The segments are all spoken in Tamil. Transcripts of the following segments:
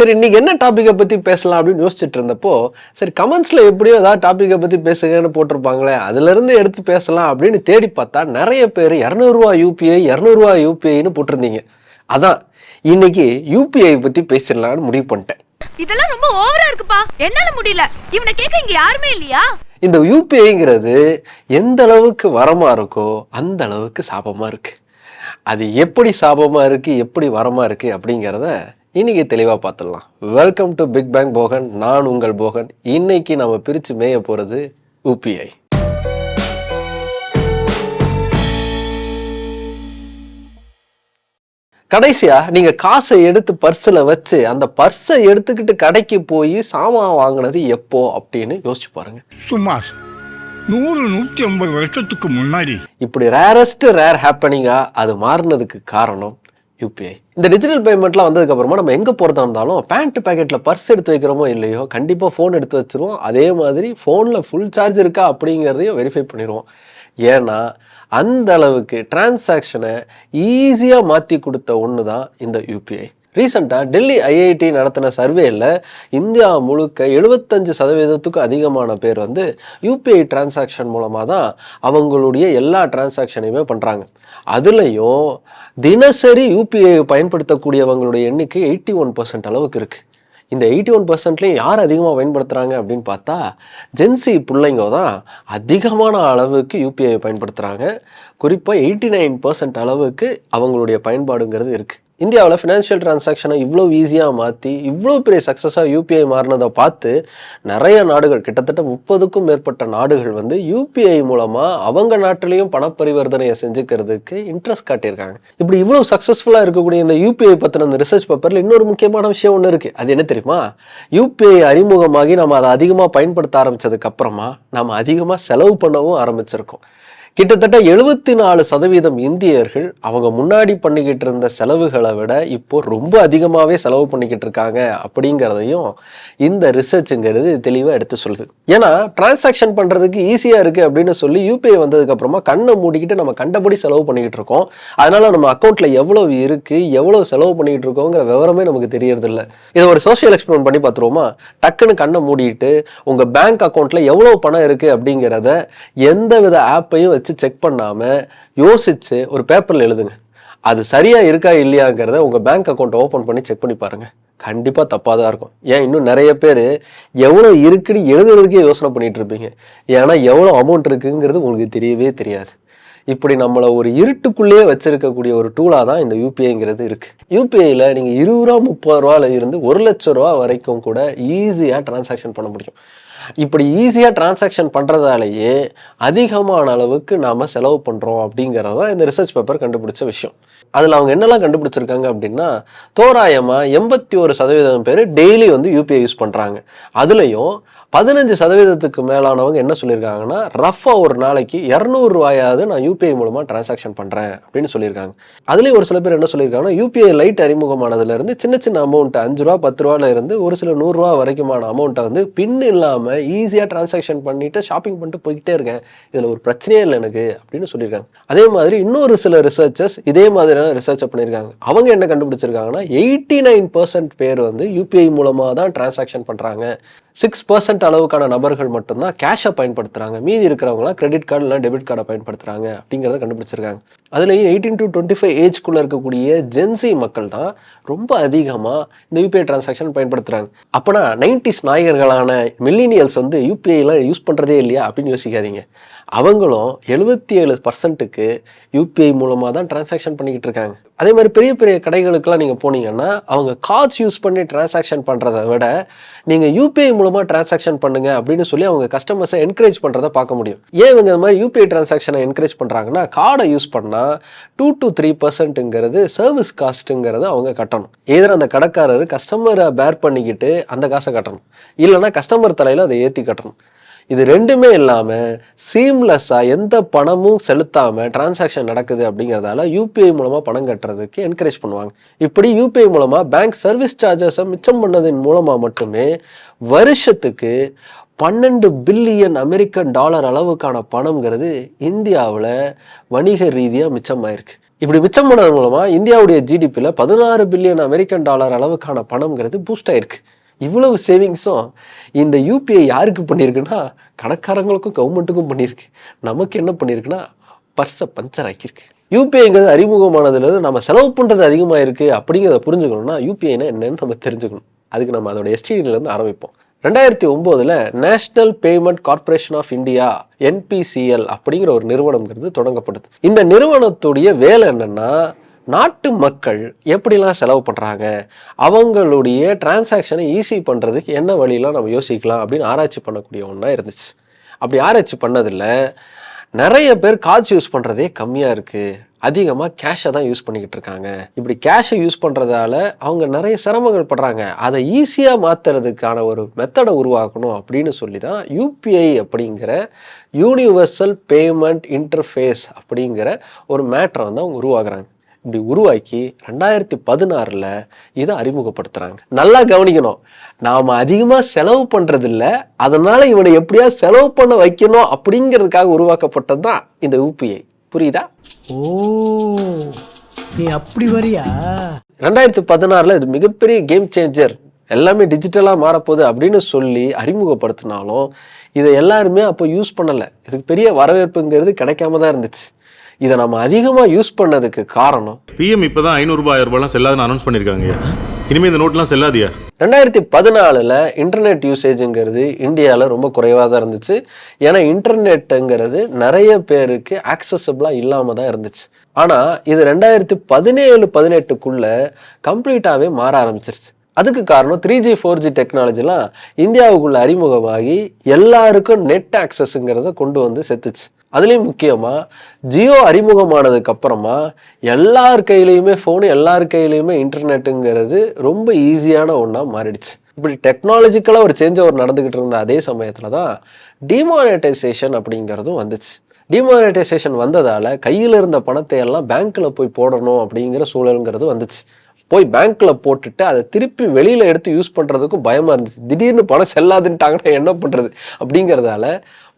சரி இன்னைக்கு என்ன டாப்பிக்கை பற்றி பேசலாம் அப்படின்னு யோசிச்சுட்டு இருந்தப்போ சரி கமெண்ட்ஸில் எப்படியோ ஏதாவது டாப்பிக்கை பற்றி பேசுங்கன்னு போட்டிருப்பாங்களே அதுலேருந்து எடுத்து பேசலாம் அப்படின்னு தேடி பார்த்தா நிறைய பேர் இரநூறுவா யூபிஐ இரநூறுவா யூபிஐன்னு போட்டிருந்தீங்க. அதான் இன்னைக்கு யூபிஐ பற்றி பேசிடலாம்னு முடிவு பண்ணிட்டேன். இதெல்லாம் ரொம்ப ஓவரா இருக்குப்பா. என்னால முடியல. இவனை கேட்க இங்க யாருமே இல்லையா? இந்த யூபிஐங்கிறது எந்த அளவுக்கு வரமா இருக்கோ அந்த அளவுக்கு சாபமா இருக்கு. அது எப்படி சாபமா இருக்கு எப்படி வரமா இருக்கு அப்படிங்கிறத இன்னைக்கு தெளிவா பார்த்துடலாம். Welcome to big bang Bogan நான் உங்கள் போகன். இன்னைக்கு நம்ம பிரிச்சு மேய போறது யூபிஐ கடைசியா நீங்க காசை எடுத்து பர்ஸில் வச்சு அந்த பர்ஸை எடுத்துக்கிட்டு கடைக்கு போய் சாமான் வாங்கினது எப்போ அப்படின்னு யோசிச்சு பாருங்க. சுமார் நூறு நூற்றி ஐம்பது வருஷத்துக்கு முன்னாடி. இப்படி ரேரஸ்ட் ரேர் ஹேப்பனிங்கா அது மாறினதுக்கு காரணம் யூபிஐ இந்த டிஜிட்டல் பேமெண்ட்லாம் வந்ததுக்கப்புறமா நம்ம எங்கே போகிறதா இருந்தாலும் பேண்ட் பேக்கெட்டில் பர்ஸ் எடுத்து வைக்கிறோமோ இல்லையோ கண்டிப்பாக ஃபோன் எடுத்து வச்சுருவோம். அதே மாதிரி ஃபோனில் ஃபுல் சார்ஜ் இருக்கா அப்படிங்கிறதையும் வெரிஃபை பண்ணிடுவோம் ஏன்னா அந்த அளவுக்கு டிரான்சாக்ஷனை ஈஸியாக மாற்றி கொடுத்த ஒன்று தான் இந்த யூபிஐ ரீசெண்டாக டெல்லி ஐஐடி நடத்தின சர்வேயில் இந்தியா முழுக்க எழுபத்தஞ்சு சதவீதத்துக்கும் அதிகமான பேர் வந்து யூபிஐ டிரான்சாக்ஷன் மூலமாக தான் அவங்களுடைய எல்லா டிரான்சாக்ஷனையுமே பண்ணுறாங்க அதுலேயும் தினசரி யூபிஐ பயன்படுத்தக்கூடியவங்களுடைய எண்ணிக்கை எயிட்டி ஒன் பர்சன்ட் அளவுக்கு இருக்குது இந்த எயிட்டி ஒன் பர்சன்ட்லேயும் யார் அதிகமாக பயன்படுத்துகிறாங்க அப்படின்னு பார்த்தா ஜென்சி பிள்ளைங்க தான் அதிகமான அளவுக்கு யூபிஐ பயன்படுத்துகிறாங்க குறிப்பாக எயிட்டி நைன் பர்சன்ட் அளவுக்கு அவங்களுடைய பயன்பாடுங்கிறது இருக்குது இந்தியாவில் ஃபினான்ஷியல் டிரான்சாக்ஷனை இவ்வளோ ஈஸியாக மாற்றி இவ்வளோ பெரிய சக்ஸஸாக யூபிஐ மாறினதை பார்த்து நிறைய நாடுகள் கிட்டத்தட்ட முப்பதுக்கும் மேற்பட்ட நாடுகள் வந்து யூபிஐ மூலமாக அவங்க நாட்டிலையும் பணப்பரிவர்த்தனையை செஞ்சுக்கிறதுக்கு இன்ட்ரெஸ்ட் காட்டியிருக்காங்க. இப்படி இவ்வளோ சக்ஸஸ்ஃபுல்லாக இருக்கக்கூடிய இந்த யூபிஐ பற்றின அந்த ரிசர்ச் பேப்பரில் இன்னொரு முக்கியமான விஷயம் ஒன்று இருக்குது அது என்ன தெரியுமா? யூபிஐ அறிமுகமாகி நம்ம அதை அதிகமாக பயன்படுத்த ஆரம்பித்ததுக்கப்புறமா நம்ம அதிகமாக செலவு பண்ணவும் ஆரம்பிச்சிருக்கோம். கிட்டத்தட்ட எழுபத்தி நாலு சதவீதம் இந்தியர்கள் அவங்க முன்னாடி பண்ணிக்கிட்டு இருந்த செலவுகளை விட இப்போ ரொம்ப அதிகமாகவே செலவு பண்ணிக்கிட்டு இருக்காங்க அப்படிங்கிறதையும் இந்த ரிசர்ச்சுங்கிறது தெளிவாக எடுத்து சொல்லுது. ஏன்னா டிரான்சாக்ஷன் பண்ணுறதுக்கு ஈஸியாக இருக்குது அப்படின்னு சொல்லி யூபிஐ வந்ததுக்கப்புறமா கண்ணை மூடிக்கிட்டு நம்ம கண்டபடி செலவு பண்ணிக்கிட்டு இருக்கோம். அதனால் நம்ம அக்கௌண்ட்டில் எவ்வளவு இருக்குது எவ்வளோ செலவு பண்ணிக்கிட்டு இருக்கோங்கிற விவரமே நமக்கு தெரியறதில்ல. இதை ஒரு சோஷியல் எக்ஸ்பிளைன் பண்ணி பார்த்துருவோமா? டக்குன்னு கண்ணை மூடிட்டு உங்கள் பேங்க் அக்கௌண்ட்டில் எவ்வளோ பணம் இருக்குது அப்படிங்கிறத எந்த வித ஆப்பையும் வச்சு செக் பண்ணாமல் யோசித்து ஒரு பேப்பரில் எழுதுங்க. அது சரியாக இருக்கா இல்லையாங்கிறத உங்கள் பேங்க் அக்கௌண்ட் ஓப்பன் பண்ணி செக் பண்ணி பாருங்கள் கண்டிப்பாக தப்பாக தான் இருக்கும். ஏன் இன்னும் நிறைய பேர் எவ்வளோ இருக்குன்னு எழுதுறதுக்கே யோசனை பண்ணிட்டு இருப்பீங்க. ஏன்னா எவ்வளோ அமௌண்ட் இருக்குங்கிறது உங்களுக்கு தெரியவே தெரியாது. இப்படி நம்மளை ஒரு இருட்டுக்குள்ளேயே வச்சிருக்கக்கூடிய ஒரு டூலாக தான் இந்த யூபிஐங்கிறது இருக்குது யூபிஐயில் நீங்கள் இருபது ரூபா முப்பது ரூபாவில் இருந்து ஒரு லட்ச ரூபா வரைக்கும் கூட ஈஸியாக டிரான்சாக்ஷன் பண்ண முடியும். இப்படி ஈஸியாக டிரான்சாக்ஷன் பண்ணுறதாலேயே அதிகமான அளவுக்கு நாம் செலவு பண்ணுறோம் அப்படிங்கிறது தான் இந்த ரிசர்ச் பேப்பர் கண்டுபிடிச்ச விஷயம். அதில் அவங்க என்னெல்லாம் கண்டுபிடிச்சிருக்காங்க அப்படின்னா தோராயமாக எண்பத்தி ஒரு சதவீதம் பேர் டெய்லி வந்து யூபிஐ யூஸ் பண்ணுறாங்க அதுலேயும் பதினஞ்சு சதவீதத்துக்கு மேலானவங்க என்ன சொல்லியிருக்காங்கன்னா ரஃபாக ஒரு நாளைக்கு இரநூறுவாயாவது நான் யூபிஐ மூலமாக டிரான்சாக்ஷன் பண்ணுறேன் அப்படின்னு சொல்லியிருக்காங்க. அதுலேயும் ஒரு சில பேர் என்ன சொல்லியிருக்காங்கன்னா யூபிஐ லைட் அறிமுகமானதுலேருந்து சின்ன சின்ன அமௌண்ட் அஞ்சு ரூபா பத்து ரூபால இருந்து ஒரு சில நூறுரூவா வரைக்குமான அமௌண்ட்டை வந்து பின் இல்லாமல் ஈஸியாக டிரான்சாக்ஷன் பண்ணிவிட்டு ஷாப்பிங் பண்ணிட்டு போய்கிட்டே இருக்கேன். இதில் ஒரு பிரச்சனையே இல்லை எனக்கு அப்படின்னு சொல்லியிருக்காங்க. அதே மாதிரி இன்னொரு சில ரிசர்ச்சர்ஸ் இதே மாதிரியான ரிசர்ச்சை பண்ணியிருக்காங்க. அவங்க என்ன கண்டுபிடிச்சிருக்காங்கன்னா எயிட்டி நைன் பர்சன்ட் பேர் வந்து யூபிஐ மூலமாக தான் டிரான்சாக்ஷன் பண்ணுறாங்க சிக்ஸ் பர்சன்ட் அளவுக்கான நபர்கள் மட்டும்தான் கேஷை பயன்படுத்துகிறாங்க மீதி இருக்கிறவங்களாம் கிரெடிட் கார்டு இல்லை டெபிட் கார்டை பயன்படுத்துகிறாங்க அப்படிங்கிறத கண்டுபிடிச்சிருக்காங்க. அதுலேயும் எயிட்டீன் டு டுவெண்ட்டி ஃபைவ் ஏஜ்குள்ளே இருக்கக்கூடிய ஜென்சி மக்கள் தான் ரொம்ப அதிகமாக இந்த யூபிஐ டிரான்சாக்ஷன் பயன்படுத்துகிறாங்க அப்போனா நைன்டிஸ் நாயகர்களான மில்லினியல்ஸ் வந்து யூபிஐலாம் யூஸ் பண்ணுறதே இல்லையா அப்படின்னு யோசிக்காதீங்க. அவங்களும் எழுபத்தி ஏழு பர்சன்ட்டுக்கு யூபிஐ மூலமாக தான் டிரான்சாக்ஷன் பண்ணிக்கிட்டு இருக்காங்க. அதே மாதிரி பெரிய பெரிய கடைகளுக்கெல்லாம் நீங்கள் போனீங்கன்னா அவங்க கார்ட்ஸ் யூஸ் பண்ணி டிரான்சாக்ஷன் பண்ணுறதை விட நீங்கள் யூபிஐ மூலமாக டிரான்சாக்ஷன் பண்ணுங்க அப்படின்னு சொல்லி அவங்க கஸ்டமர்ஸை என்கரேஜ் பண்ணுறதை பார்க்க முடியும். ஏன் இவங்க இந்த மாதிரி யூபிஐ டிரான்சாக்ஷனை என்கரேஜ் பண்ணுறாங்கன்னா கார்டை யூஸ் பண்ணால் டூ டு த்ரீ பர்சன்ட்டுங்கிறது சர்வீஸ் காஸ்ட்டுங்கிறத அவங்க கட்டணும். ஏதோ அந்த கடைக்காரர் கஸ்டமரை பேர் பண்ணிக்கிட்டு அந்த காசை கட்டணும். இல்லைன்னா கஸ்டமர் தலையில் அதை ஏற்றி கட்டணும். இது ரெண்டுமே இல்லாமல் சீம்லெஸ்ஸாக எந்த பணமும் செலுத்தாமல் டிரான்சாக்ஷன் நடக்குது அப்படிங்கிறதால யூபிஐ மூலமாக பணம் கட்டுறதுக்கு என்கரேஜ் பண்ணுவாங்க. இப்படி யூபிஐ மூலமாக பேங்க் சர்வீஸ் சார்ஜஸை மிச்சம் பண்ணதின் மூலமாக மட்டுமே வருஷத்துக்கு பன்னெண்டு பில்லியன் அமெரிக்கன் டாலர் அளவுக்கான பணம்ங்கிறது இந்தியாவில் வணிக ரீதியாக மிச்சமாயிருக்கு. இப்படி மிச்சம் பண்ணது மூலமாக இந்தியாவுடைய ஜிடிபியில் பதினாறு பில்லியன் அமெரிக்கன் டாலர் அளவுக்கான பணம்ங்கிறது பூஸ்ட் ஆயிருக்கு. இவ்வளவு சேவிங்ஸும் இந்த யூபிஐ யாருக்கு பண்ணியிருக்குன்னா கணக்காரங்களுக்கும் கவர்மெண்ட்டுக்கும் பண்ணியிருக்கு. நமக்கு என்ன பண்ணியிருக்குன்னா பர்ஸை பஞ்சர் ஆக்கியிருக்கு. யூபிஐங்கிறது அறிமுகமானதுலேருந்து நம்ம செலவு பண்ணுறது அதிகமாக இருக்குது அப்படிங்கிறத புரிஞ்சுக்கணும்னா யூபிஐனா என்னன்னு நம்ம தெரிஞ்சுக்கணும். அதுக்கு நம்ம அதோட எஸ்டிடியிலேருந்து ஆரம்பிப்போம். ரெண்டாயிரத்தி ஒம்போதில் national payment corporation of India NPCL அப்படிங்கிற ஒரு நிறுவனம்ங்கிறது தொடங்கப்படுது இந்த நிறுவனத்துடைய வேலை என்னென்னா நாட்டு மக்கள் எப்படிலாம் செலவு பண்ணுறாங்க அவங்களுடைய டிரான்சாக்ஷனை ஈஸி பண்ணுறதுக்கு என்ன வழியெல்லாம் நம்ம யோசிக்கலாம் அப்படின்னு ஆராய்ச்சி பண்ணக்கூடிய ஒன்றா இருந்துச்சு. அப்படி ஆராய்ச்சி பண்ணதில் நிறைய பேர் காசு யூஸ் பண்ணுறதே கம்மியாக இருக்குது அதிகமாக கேஷை தான் யூஸ் பண்ணிக்கிட்டு இருக்காங்க. இப்படி கேஷை யூஸ் பண்ணுறதால அவங்க நிறைய சிரமங்கள் படுறாங்க. அதை ஈஸியாக மாற்றுறதுக்கான ஒரு மெத்தடை உருவாக்கணும் அப்படின்னு சொல்லி தான் யூபிஐ அப்படிங்கிற யூனிவர்சல் பேமெண்ட் இன்டர்ஃபேஸ் அப்படிங்கிற ஒரு மேட்ரை வந்து அவங்க உருவாக்குறாங்க. இப்படி உருவாக்கி ரெண்டாயிரத்தி பதினாறில் இதை அறிமுகப்படுத்துகிறாங்க நல்லா கவனிக்கணும். நாம் அதிகமாக செலவு பண்ணுறது இல்ல அதனால் இவனை எப்படியா செலவு பண்ண வைக்கணும் அப்படிங்கிறதுக்காக உருவாக்கப்பட்டது தான் இந்த யூபிஐ. புரியுதா? ஓ நீ அப்படி வரியா? ரெண்டாயிரத்தி பதினாறில் இது மிகப்பெரிய கேம் சேஞ்சர் எல்லாமே டிஜிட்டலாக மாறப்போகுது அப்படின்னு சொல்லி அறிமுகப்படுத்தினாலும் இதை எல்லாருமே அப்போ யூஸ் பண்ணலை. இதுக்கு பெரிய வரவேற்புங்கிறது கிடைக்காம தான் இருந்துச்சு. இதை நம்ம அதிகமாக யூஸ் பண்ணதுக்கு காரணம்? பிஎம் இப்பதான் ஐநூறுபா ஆயிரம் ரூபாய்லாம் செல்லாதுன்னு அனௌன்ஸ் பண்ணிருக்காங்க. இனிமே இந்த நோட்லாம் செல்லாதியா? ரெண்டாயிரத்தி பதினாலில் இன்டர்நெட் யூசேஜுங்கிறது இந்தியாவில் ரொம்ப குறைவாக தான் இருந்துச்சு. ஏன்னா இன்டர்நெட்டுங்கிறது நிறைய பேருக்கு ஆக்சசபிளாக இல்லாமல் தான் இருந்துச்சு. ஆனால் இது ரெண்டாயிரத்தி பதினேழு பதினெட்டுக்குள்ளே கம்ப்ளீட்டாகவே மாற ஆரம்பிச்சிருச்சு. அதுக்கு காரணம் த்ரீ ஜி ஃபோர் ஜி டெக்னாலஜிலாம் இந்தியாவுக்குள்ள அறிமுகமாகி எல்லாருக்கும் நெட் ஆக்சஸ்ங்கிறத கொண்டு வந்து செத்துச்சு. அதுலேயும் முக்கியமாக ஜியோ அறிமுகமானதுக்கு அப்புறமா எல்லார் கையிலையுமே ஃபோனு எல்லார் கையிலையுமே இன்டர்நெட்டுங்கிறது ரொம்ப ஈஸியான ஒன்றா மாறிடுச்சு. இப்படி டெக்னாலஜிக்கலாக ஒரு சேஞ்ச் ஒரு நடந்துக்கிட்டு இருந்த அதே சமயத்தில் தான் டிமானிட்டைசேஷன் அப்படிங்கிறதும் வந்துச்சு. டிமானிட்டைசேஷன் வந்ததால் கையில் இருந்த பணத்தை எல்லாம் பேங்க்கில் போய் போடணும் அப்படிங்கிற சூழலுங்கிறது வந்துச்சு. போய் பேங்க்ல போட்டுட்டு அதை திருப்பி வெளியில எடுத்து யூஸ் பண்றதுக்கும் பயமா இருந்துச்சு. திடீர்னு பணம் செல்லாதுன்ட்டாங்கன்னா என்ன பண்றது? அப்படிங்கிறதால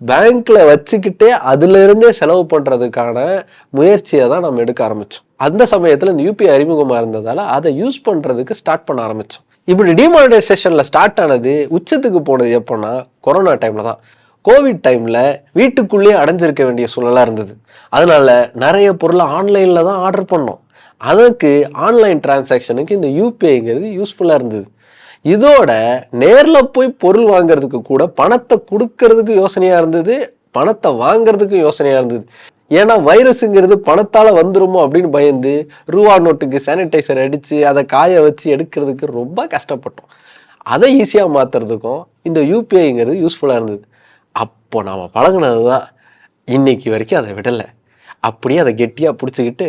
பேங்க்ல வச்சுக்கிட்டே அதுல இருந்தே செலவு பண்றதுக்கான முயற்சியை தான் நம்ம எடுக்க ஆரம்பிச்சோம். அந்த சமயத்துல இந்த யூபிஐ அறிமுகமா இருந்ததால அதை யூஸ் பண்றதுக்கு ஸ்டார்ட் பண்ண ஆரம்பிச்சோம். இப்படி டிமானிட்டைசேஷன்ல ஸ்டார்ட் ஆனது உச்சத்துக்கு போனது எப்போன்னா கொரோனா டைம்ல தான். கோவிட் டைமில் வீட்டுக்குள்ளேயே அடைஞ்சிருக்க வேண்டிய சூழலாக இருந்தது. அதனால நிறைய பொருளை ஆன்லைனில் தான் ஆர்டர் பண்ணோம். அதுக்கு ஆன்லைன் டிரான்சாக்ஷனுக்கு இந்த யூபிஐங்கிறது யூஸ்ஃபுல்லாக இருந்தது. இதோட நேரில் போய் பொருள் வாங்குறதுக்கு கூட பணத்தை கொடுக்கறதுக்கு யோசனையாக இருந்தது பணத்தை வாங்குறதுக்கு யோசனையாக இருந்தது. ஏன்னா வைரஸுங்கிறது பணத்தால் வந்துருமோ அப்படின்னு பயந்து ரூபா நோட்டுக்கு சானிடைசர் அடித்து அதை காய வச்சு எடுக்கிறதுக்கு ரொம்ப கஷ்டப்பட்டோம். அதை ஈஸியாக மாற்றுறதுக்கும் இந்த யூபிஐங்கிறது யூஸ்ஃபுல்லாக இருந்தது. அப்போ நாம் பழகினது தான் இன்னைக்கு வரைக்கும் அதை விடலை. அப்படியே அதை கெட்டியாக பிடிச்சிக்கிட்டு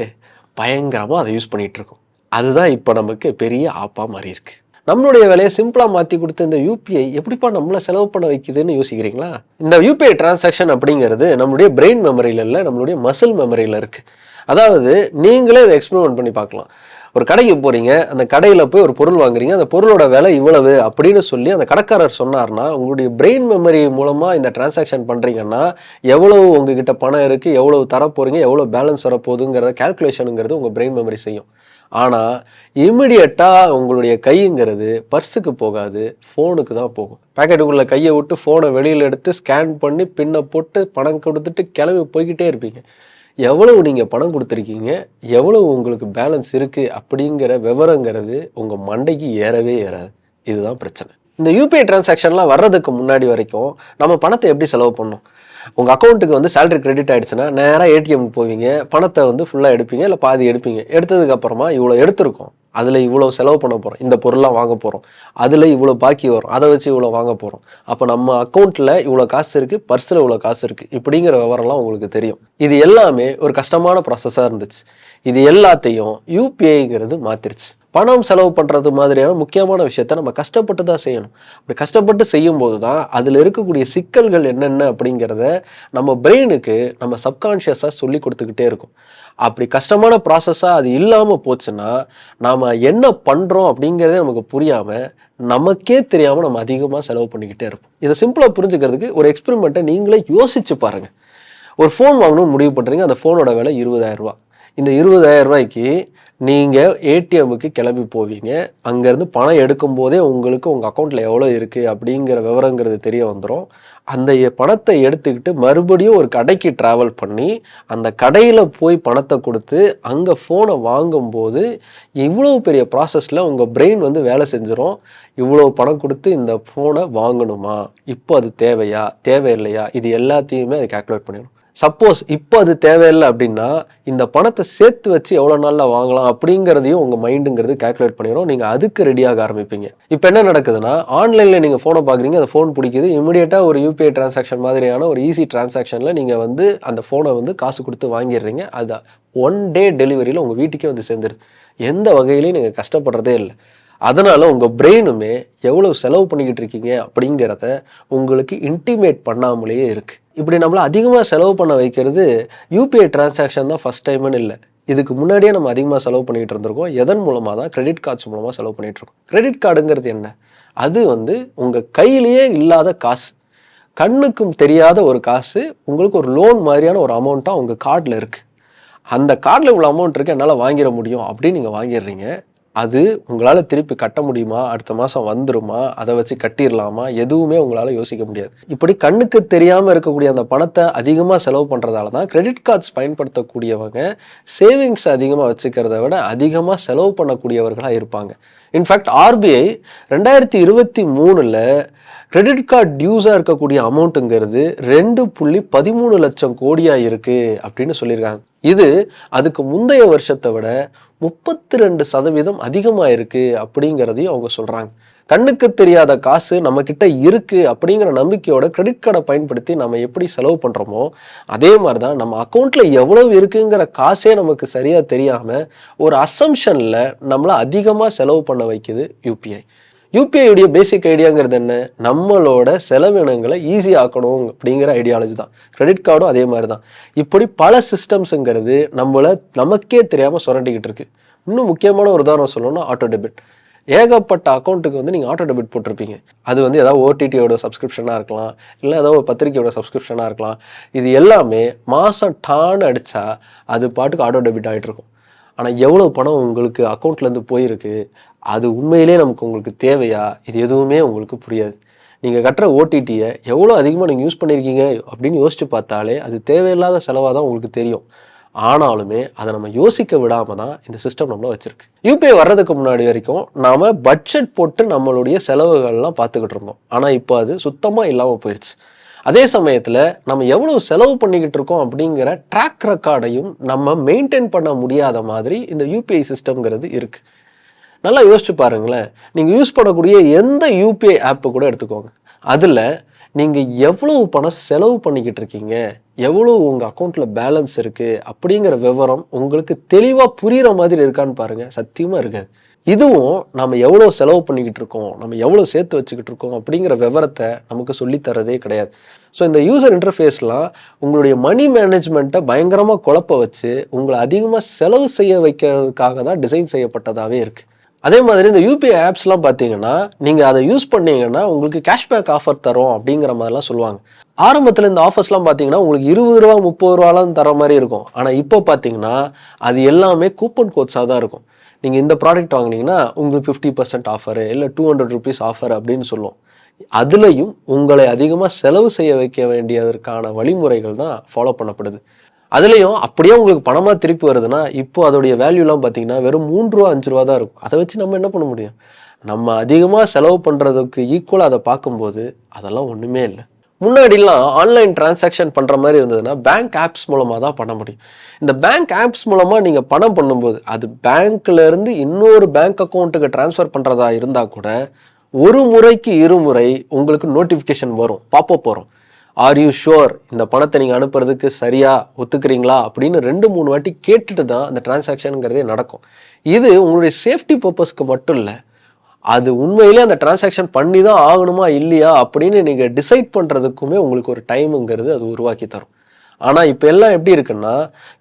பயங்கரமாக அதை யூஸ் பண்ணிகிட்டு இருக்கோம் அதுதான் இப்போ நமக்கு பெரிய ஆப்பாக மாறி இருக்குது நம்மளுடைய வேலையை சிம்பிளாக மாற்றி கொடுத்த இந்த யூபிஐ எப்படிப்பா நம்மளை செலவு பண்ண வைக்குதுன்னு யோசிக்கிறீங்களா? இந்த யூபிஐ டிரான்சாக்ஷன் அப்படிங்கிறது நம்மளுடைய பிரெயின் மெமரியில் இல்லை நம்மளுடைய மசில் மெமரியில் இருக்குது அதாவது நீங்களே இதை எக்ஸ்பிரிமெண்ட் பண்ணி பார்க்கலாம். ஒரு கடைக்கு போறீங்க அந்த கடையில் போய் ஒரு பொருள் வாங்குறீங்க அந்த பொருளோட விலை இவ்வளவு அப்படின்னு சொல்லி அந்த கடைக்காரர் சொன்னார்னா உங்களுடைய பிரெயின் மெமரி மூலமாக இந்த டிரான்சாக்ஷன் பண்ணுறீங்கன்னா எவ்வளவு உங்ககிட்ட பணம் இருக்குது எவ்வளவு தரப்போறீங்க எவ்வளோ பேலன்ஸ் வரப்போகுதுங்கிறத கேல்குலேஷனுங்கிறது உங்கள் பிரெயின் மெமரி செய்யும். ஆனால் இமிடியட்டாக உங்களுடைய கைங்கிறது பர்ஸுக்கு போகாது ஃபோனுக்கு தான் போகும். பேக்கெட்டுக்குள்ளே கையை விட்டு ஃபோனை வெளியில் எடுத்து ஸ்கேன் பண்ணி பின்னை போட்டு பணம் கொடுத்துட்டு கிளம்பி போய்கிட்டே இருப்பீங்க. எவ்வளவு நீங்கள் பணம் கொடுத்துருக்கீங்க எவ்வளவு உங்களுக்கு பேலன்ஸ் இருக்குது அப்படிங்கிற விவரங்கிறது உங்கள் மண்டைக்கு ஏறவே ஏறாது. இதுதான் பிரச்சனை. இந்த யூபிஐ டிரான்சாக்ஷன்லாம் வர்றதுக்கு முன்னாடி வரைக்கும் நம்ம பணத்தை எப்படி செலவு பண்ணோம் உங்கள் அக்கௌண்ட்டுக்கு வந்து சேலரி கிரெடிட் ஆகிடுச்சுன்னா நேராக ஏடிஎம்க்கு போவீங்க பணத்தை வந்து ஃபுல்லாக எடுப்பீங்க இல்லை பாதி எடுப்பீங்க. எடுத்ததுக்கப்புறமா இவ்வளோ எடுத்திருக்கோம். அதில் இவ்வளோ செலவு பண்ண போகிறோம் இந்த பொருள்லாம் வாங்க போகிறோம் அதில் இவ்வளோ பாக்கி வரும். அதை வச்சு இவ்வளோ வாங்க போகிறோம் அப்போ நம்ம அக்கௌண்ட்டில் இவ்வளோ காசு இருக்குது பர்ஸில் இவ்வளோ காசு இருக்குது இப்படிங்கிற விவரம்லாம் உங்களுக்கு தெரியும். இது எல்லாமே ஒரு கஷ்டமான ப்ராசஸாக இருந்துச்சு. இது எல்லாத்தையும் யூபிஐங்கிறது மாற்றிருச்சு பணம் செலவு பண்ணுறது மாதிரியான முக்கியமான விஷயத்த நம்ம கஷ்டப்பட்டு தான் செய்யணும். அப்படி கஷ்டப்பட்டு செய்யும்போது தான் அதில் இருக்கக்கூடிய சிக்கல்கள் என்னென்ன அப்படிங்கிறத நம்ம பிரெயினுக்கு நம்ம சப்கான்ஷியஸாக சொல்லி கொடுத்துக்கிட்டே இருக்கும். அப்படி கஷ்டமான ப்ராசஸாக அது இல்லாமல் போச்சுன்னா நாம் என்ன பண்ணுறோம் அப்படிங்கிறதே நமக்கு புரியாமல் நமக்கே தெரியாமல் நம்ம அதிகமாக செலவு பண்ணிக்கிட்டே இருப்போம். இதை சிம்பிளாக புரிஞ்சுக்கிறதுக்கு ஒரு எக்ஸ்பெரிமெண்ட்டை நீங்களே யோசிச்சு பாருங்கள் ஒரு ஃபோன் வாங்கணும்னு முடிவு பண்ணுறீங்க அந்த ஃபோனோட விலை இருபதாயிரரூபா இந்த இருபதாயிரம் ரூபாய்க்கு நீங்கள் ஏடிஎம்முக்கு கிளம்பி போவீங்க. அங்கேருந்து பணம் எடுக்கும் போதே உங்களுக்கு உங்கள் அக்கௌண்ட்டில் எவ்வளோ இருக்குது அப்படிங்கிற விவரங்கிறது தெரிய வந்துடும் அந்த பணத்தை எடுத்துக்கிட்டு மறுபடியும் ஒரு கடைக்கு ட்ராவல் பண்ணி அந்த கடையில் போய் பணத்தை கொடுத்து அங்கே ஃபோனை வாங்கும்போது இவ்வளோ பெரிய ப்ராசஸில் உங்கள் பிரெயின் வந்து வேலை செஞ்சிடும் இவ்வளோ பணம் கொடுத்து இந்த ஃபோனை வாங்கணுமா? இப்போ அது தேவையா? தேவையில்லையா? இது எல்லாத்தையுமே அது கால்குலேட் பண்ணிடும் சப்போஸ் இப்போ அது தேவையில்லை அப்படின்னா இந்த பணத்தை சேர்த்து வச்சு எவ்வளோ நாளில் வாங்கலாம் அப்படிங்கிறதையும் உங்கள் மைண்டுங்கிறது கால்குலேட் பண்ணிடும் நீங்கள் அதுக்கு ரெடியாக ஆரம்பிப்பீங்க. இப்போ என்ன நடக்குதுன்னா ஆன்லைனில் நீங்கள் ஃபோனை பார்க்குறீங்க அந்த ஃபோன் பிடிக்குது இமிடியேட்டாக ஒரு யூபிஐ டிரான்சாக்ஷன் மாதிரியான ஒரு ஈஸி டிரான்சாக்ஷனில் நீங்கள் வந்து அந்த ஃபோனை வந்து காசு கொடுத்து வாங்கிடுறீங்க. அது ஒன் டே டெலிவரியில் உங்கள் வீட்டுக்கே வந்து சேர்ந்துருது. எந்த வகையிலையும் நீங்கள் கஷ்டப்படுறதே இல்லை. அதனால் உங்கள் பிரெயினுமே எவ்வளோ செலவு பண்ணிக்கிட்டு இருக்கீங்க அப்படிங்கிறத உங்களுக்கு இன்டிமேட் பண்ணாமலேயே இருக்குது இப்படி நம்மளை அதிகமாக செலவு பண்ண வைக்கிறது யூபிஐ டிரான்சாக்ஷன் தான் ஃபஸ்ட் டைம்னு இல்லை. இதுக்கு முன்னாடியே நம்ம அதிகமாக செலவு பண்ணிகிட்டு இருந்திருக்கோம். எதன் மூலமாக தான்? கிரெடிட் கார்ட்ஸ் மூலமாக செலவு பண்ணிகிட்ருக்கோம் இருக்கோம். கிரெடிட் கார்டுங்கிறது என்ன? அது வந்து உங்கள் கையிலேயே இல்லாத காசு. கண்ணுக்கும் தெரியாத ஒரு காசு. உங்களுக்கு ஒரு லோன் மாதிரியான ஒரு அமௌண்ட்டாக உங்கள் கார்டில் இருக்குது அந்த கார்டில் இவ்வளோ அமௌண்ட் இருக்கு என்னால் வாங்கிட முடியும் அப்படின்னு நீங்கள் வாங்கிடுறீங்க. அது உங்களால் திருப்பி கட்ட முடியுமா? அடுத்த மாதம் வந்துருமா? அதை வச்சு கட்டிடலாமா? எதுவுமே உங்களால் யோசிக்க முடியாது. இப்படி கண்ணுக்கு தெரியாமல் இருக்கக்கூடிய அந்த பணத்தை அதிகமாக செலவு பண்ணுறதால தான் கிரெடிட் கார்ட்ஸ் பயன்படுத்தக்கூடியவங்க சேவிங்ஸ் அதிகமாக வச்சுக்கிறத விட அதிகமாக செலவு பண்ணக்கூடியவர்களாக இருப்பாங்க. இன்ஃபேக்ட் ஆர்பிஐ ரெண்டாயிரத்தி இருபத்தி மூணில் கிரெடிட் கார்டு டியூஸாக இருக்கக்கூடிய அமௌண்ட்டுங்கிறது ரெண்டு புள்ளி பதிமூணு லட்சம் கோடியாக இருக்குது அப்படின்னு சொல்லியிருக்காங்க. இது அதுக்கு முந்தைய வருஷத்தை விட முப்பத்தி ரெண்டு சதவீதம் அதிகமாக இருக்குது அப்படிங்கிறதையும் அவங்க சொல்கிறாங்க கண்ணுக்கு தெரியாத காசு நம்மக்கிட்ட இருக்குது அப்படிங்கிற நம்பிக்கையோட கிரெடிட் கார்டை பயன்படுத்தி நம்ம எப்படி செலவு பண்ணுறோமோ அதே மாதிரி தான் நம்ம அக்கௌண்ட்டில் எவ்வளவு இருக்குங்கிற காசே நமக்கு சரியாக தெரியாமல் ஒரு அசம்ஷனில் நம்மளை அதிகமாக செலவு பண்ண வைக்குது யூபிஐ யூபிஐடைய பேசிக் ஐடியாங்கிறது என்ன? நம்மளோட செலவினங்களை ஈஸி ஆக்கணும் அப்படிங்கிற ஐடியாலஜி தான். கிரெடிட் கார்டும் அதே மாதிரி தான் இப்படி பல சிஸ்டம்ஸுங்கிறது நம்மளை நமக்கே தெரியாமல் சுரண்டிக்கிட்டு இருக்கு. இன்னும் முக்கியமான ஒரு உதாரணம் சொல்லணும்னா ஆட்டோ டெபிட் ஏகப்பட்ட அக்கௌண்ட்டுக்கு வந்து நீங்கள் ஆட்டோ டெபிட் போட்டிருப்பீங்க. அது வந்து ஏதாவது ஓடிடியோட சப்ஸ்கிரிப்ஷனாக இருக்கலாம். இல்லை ஏதாவது ஒரு பத்திரிக்கையோட சப்ஸ்கிரிப்ஷனாக இருக்கலாம். இது எல்லாமே மாதம் டான் அடித்தா அது பாட்டுக்கு ஆட்டோ டெபிட் ஆகிட்டு இருக்கும். ஆனால் எவ்வளோ பணம் உங்களுக்கு அக்கௌண்ட்லேருந்து போயிருக்கு? அது உண்மையிலே நமக்கு உங்களுக்கு தேவையா? இது எதுவுமே உங்களுக்கு புரியாது. நீங்கள் கட்டுற ஓடிடியை எவ்வளோ அதிகமாக நீங்கள் யூஸ் பண்ணியிருக்கீங்க அப்படின்னு யோசிச்சு பார்த்தாலே அது தேவையில்லாத செலவாக தான் உங்களுக்கு தெரியும். ஆனாலுமே அதை நம்ம யோசிக்க விடாமல் தான் இந்த சிஸ்டம் நம்மள வச்சிருக்கு. யூபிஐ வர்றதுக்கு முன்னாடி வரைக்கும் நாம் பட்ஜெட் போட்டு நம்மளுடைய செலவுகள்லாம் பார்த்துக்கிட்டு இருந்தோம். ஆனால் இப்போ அது சுத்தமாக இல்லாமல் போயிடுச்சு அதே சமயத்தில் நம்ம எவ்வளோ செலவு பண்ணிக்கிட்டு இருக்கோம் அப்படிங்கிற ட்ராக் ரெக்கார்டையும் நம்ம மெயின்டைன் பண்ண முடியாத மாதிரி இந்த யூபிஐ சிஸ்டம்ங்கிறது இருக்குது நல்லா யோசிச்சு பாருங்களேன். நீங்கள் யூஸ் பண்ணக்கூடிய எந்த யூபிஐ ஆப்பை கூட எடுத்துக்கோங்க. அதில் நீங்கள் எவ்வளவு பணம் செலவு பண்ணிக்கிட்டு இருக்கீங்க எவ்வளோ உங்கள் அக்கௌண்ட்டில் பேலன்ஸ் இருக்குது அப்படிங்கிற விவரம் உங்களுக்கு தெளிவாக புரிகிற மாதிரி இருக்கான்னு பாருங்கள் சத்தியமாக இருக்காது. இதுவும் நம்ம எவ்வளோ செலவு பண்ணிக்கிட்டு இருக்கோம் நம்ம எவ்வளோ சேர்த்து வச்சுக்கிட்டு இருக்கோம் அப்படிங்கிற விவரத்தை நமக்கு சொல்லித் தரதே கிடையாது. ஸோ இந்த யூசர் இன்டர்ஃபேஸ்லாம் உங்களுடைய மணி மேனேஜ்மெண்ட்டை பயங்கரமாக குழப்ப வச்சு உங்களை அதிகமாக செலவு செய்ய வைக்கிறதுக்காக தான் டிசைன் செய்யப்பட்டதாகவே இருக்குது அதே மாதிரி இந்த யூபிஐ ஆப்ஸ்லாம் பார்த்தீங்கன்னா நீங்கள் அதை யூஸ் பண்ணீங்கன்னா உங்களுக்கு கேஷ்பேக் ஆஃபர் தரும் அப்படிங்கிற மாதிரிலாம் சொல்லுவாங்க. ஆரம்பத்தில் இந்த ஆஃபர்ஸ்லாம் பார்த்தீங்கன்னா உங்களுக்கு இருபது ரூபா முப்பது ரூபாலாம் தர மாதிரி இருக்கும். ஆனால் இப்போ பார்த்தீங்கன்னா அது எல்லாமே கூப்பன் கோட்ஸாக தான் இருக்கும். நீங்கள் இந்த ப்ராடக்ட் வாங்கினீங்கன்னா உங்களுக்கு ஃபிஃப்டி பர்சன்ட் ஆஃபரு இல்லை டூ ஹண்ட்ரட் ருபீஸ் ஆஃபர் அப்படின்னு சொல்லுவோம். அதுலேயும் உங்களை அதிகமாக செலவு செய்ய வைக்க வேண்டியதற்கான வழிமுறைகள் தான் ஃபாலோ பண்ணப்படுது. அதுலேயும் அப்படியே உங்களுக்கு பணமாக திருப்பி வருதுன்னா இப்போ அதோடைய வேல்யூலாம் பார்த்தீங்கன்னா வெறும் மூன்று ரூபா அஞ்சு ரூபா தான் இருக்கும். அதை வச்சு நம்ம என்ன பண்ண முடியும்? நம்ம அதிகமாக செலவு பண்ணுறதுக்கு ஈக்குவலாக அதை பார்க்கும்போது அதெல்லாம் ஒன்றுமே இல்லை. முன்னாடிலாம் ஆன்லைன் டிரான்சாக்ஷன் பண்ணுற மாதிரி இருந்ததுன்னா பேங்க் ஆப்ஸ் மூலமாக தான் பண்ண முடியும். இந்த பேங்க் ஆப்ஸ் மூலமாக நீங்கள் பணம் பண்ணும்போது அது பேங்க்ல இருந்து இன்னொரு பேங்க் அக்கௌண்ட்டுக்கு ட்ரான்ஸ்ஃபர் பண்ணுறதா இருந்தால் கூட ஒரு முறைக்கு இருமுறை உங்களுக்கு நோட்டிஃபிகேஷன் வரும். பாப்போ போகிறோம் ஆர் யூ ஷுவர் இந்த பணத்தை நீங்கள் அனுப்புறதுக்கு சரியா ஒத்துக்கிறீங்களா அப்படின்னு ரெண்டு மூணு வாட்டி கேட்டுட்டு தான் அந்த டிரான்சாக்ஷனுங்கிறதே நடக்கும். இது உங்களுடைய சேஃப்டி பர்பஸ்க்கு மட்டும் இல்லை அது உண்மையிலே அந்த டிரான்சாக்ஷன் பண்ணி தான் ஆகணுமா இல்லையா அப்படின்னு நீங்கள் டிசைட் பண்ணுறதுக்குமே உங்களுக்கு ஒரு டைமுங்கிறது அது உருவாக்கி தரும். ஆனால் இப்போ எல்லாம் எப்படி இருக்குன்னா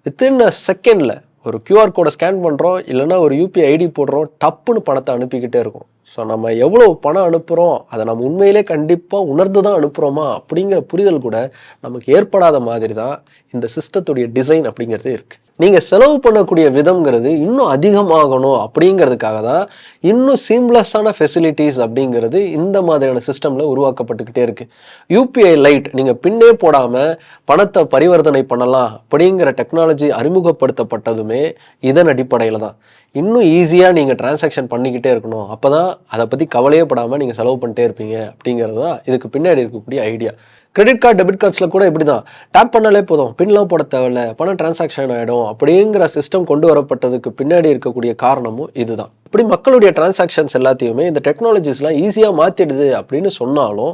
வித்தின் அ செகண்டில் ஒரு கியூஆர் கோடை ஸ்கேன் பண்ணுறோம் இல்லைன்னா ஒரு யூபிஐ ஐடி போடுறோம் டப்புன்னு பணத்தை அனுப்பிக்கிட்டே இருக்கும். ஸோ நம்ம எவ்வளோ பணம் அனுப்புகிறோம் அதை நம்ம உண்மையிலே கண்டிப்பாக உணர்ந்து தான் அனுப்புகிறோமா அப்படிங்கிற புரிதல் கூட நமக்கு ஏற்படாத மாதிரி தான் இந்த சிஸ்டத்துடைய டிசைன் அப்படிங்கிறது இருக்குது நீங்கள் செலவு பண்ணக்கூடிய விதம்ங்கிறது இன்னும் அதிகமாகணும் அப்படிங்கிறதுக்காக தான் இன்னும் சீம்லெஸ்ஸான ஃபெசிலிட்டிஸ் அப்படிங்கிறது இந்த மாதிரியான சிஸ்டமில் உருவாக்கப்பட்டுக்கிட்டே இருக்குது யூபிஐ லைட் நீங்கள் பின்னே போடாமல் பணத்தை பரிவர்த்தனை பண்ணலாம் அப்படிங்கிற டெக்னாலஜி அறிமுகப்படுத்தப்பட்டதுமே இதன் அடிப்படையில் தான். இன்னும் ஈஸியாக நீங்கள் டிரான்சாக்ஷன் பண்ணிக்கிட்டே இருக்கணும். அப்போ தான் அதை பற்றி கவலையே படாமல் நீங்கள் செலவு பண்ணிட்டே இருப்பீங்க அப்படிங்கிறது தான் இதுக்கு பின்னாடி இருக்கக்கூடிய ஐடியா கிரெடிட் கார்டு டெபிட் கார்ட்ஸில் கூட இப்படி தான் டேப் பண்ணாலே போதும். பின்லாம் போட தேவையில்ல. பணம் டிரான்சாக்ஷன் ஆகிடும் அப்படிங்கிற சிஸ்டம் கொண்டு வரப்பட்டதுக்கு பின்னாடி இருக்கக்கூடிய காரணமும் இதுதான். இப்படி மக்களுடைய டிரான்சாக்ஷன்ஸ் எல்லாத்தையுமே இந்த டெக்னாலஜிஸ்லாம் ஈஸியாக மாற்றிடுது அப்படின்னு சொன்னாலும்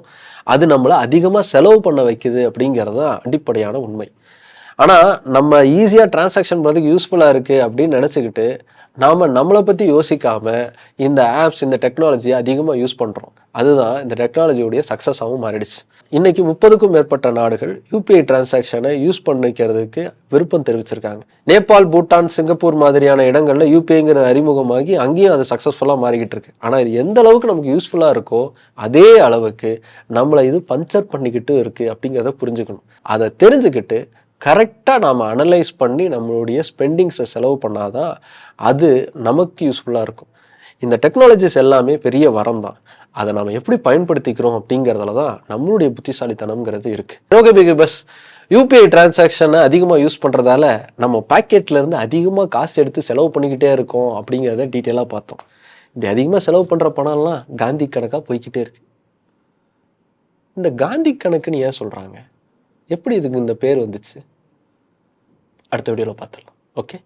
அது நம்மளை அதிகமாக செலவு பண்ண வைக்குது அப்படிங்கிறது தான் அடிப்படையான உண்மை. ஆனால் நம்ம ஈஸியாக டிரான்சாக்ஷன் பண்ணுறதுக்கு யூஸ்ஃபுல்லாக இருக்குது அப்படின்னு நினச்சிக்கிட்டு நாம் நம்மளை பற்றி யோசிக்காமல் இந்த ஆப்ஸ் இந்த டெக்னாலஜியை அதிகமாக யூஸ் பண்ணுறோம் அதுதான் இந்த டெக்னாலஜியுடைய சக்ஸஸாகவும் மாறிடுச்சு. இன்றைக்கி முப்பதுக்கும் மேற்பட்ட நாடுகள் யூபிஐ டிரான்சாக்ஷனை யூஸ் பண்ணிக்கிறதுக்கு விருப்பம் தெரிவிச்சிருக்காங்க. நேபாள் பூட்டான் சிங்கப்பூர் மாதிரியான இடங்களில் யூபிஐங்கிற அறிமுகமாகி அங்கேயும் அது சக்ஸஸ்ஃபுல்லாக மாறிக்கிட்டு இருக்கு. ஆனால் இது எந்த அளவுக்கு நமக்கு யூஸ்ஃபுல்லாக இருக்கோ அதே அளவுக்கு நம்மளை இது பஞ்சர் பண்ணிக்கிட்டு இருக்குது அப்படிங்கிறத புரிஞ்சுக்கணும். அதை தெரிஞ்சுக்கிட்டு கரெக்டாக நாம் அனலைஸ் பண்ணி நம்மளுடைய ஸ்பெண்டிங்ஸை செலவு பண்ணாதான் அது நமக்கு யூஸ்ஃபுல்லாக இருக்கும். இந்த டெக்னாலஜிஸ் எல்லாமே பெரிய வரம் தான் அதை நம்ம எப்படி பயன்படுத்திக்கிறோம் அப்படிங்கிறதுல தான் நம்மளுடைய புத்திசாலித்தனம்ங்கிறது இருக்குது ரோகே பிகு பஸ் யூபிஐ டிரான்சாக்ஷனை அதிகமாக யூஸ் பண்ணுறதால நம்ம பேக்கெட்லேருந்து அதிகமாக காசு எடுத்து செலவு பண்ணிக்கிட்டே இருக்கோம் அப்படிங்கிறத டீட்டெயிலாக பார்த்தோம். இப்படி அதிகமாக செலவு பண்ணுற பணம்லாம் காந்தி கணக்காக போய்க்கிட்டே இருக்கு. இந்த காந்தி கணக்குன்னு ஏன் சொல்கிறாங்க எப்படி இதுக்கு இந்த பேர் வந்துச்சு? அடுத்த வீடியோவில் பார்த்துடலாம். ஓகே